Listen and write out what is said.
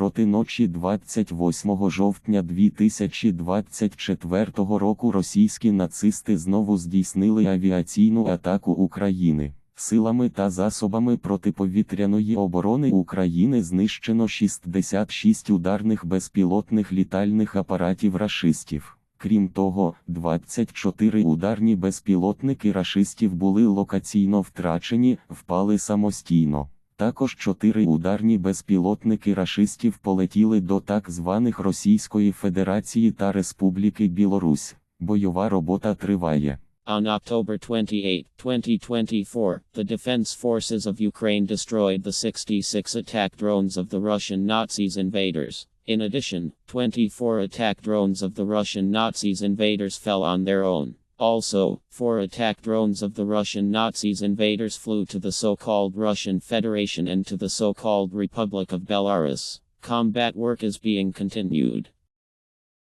проти ночі 28 жовтня 2024 року російські нацисти знову здійснили авіаційну атаку України. Силами та засобами протиповітряної оборони України знищено 66 ударних безпілотних літальних апаратів рашистів. Крім того, 24 ударні безпілотники рашистів були локаційно втрачені, впали самостійно. Також 4 ударні безпілотники рашистів полетіли до так званих Російської Федерації та Республіки Білорусь. Бойова робота триває. On October 28, 2024, the defense forces of Ukraine destroyed the 66 attack drones of the Russian Nazis invaders. In addition, 24 attack drones of the Russian Nazis invaders fell on their own. Also, four attack drones of the Russian Nazis invaders flew to the so called Russian Federation and to the so called Republic of Belarus. Combat work is being continued.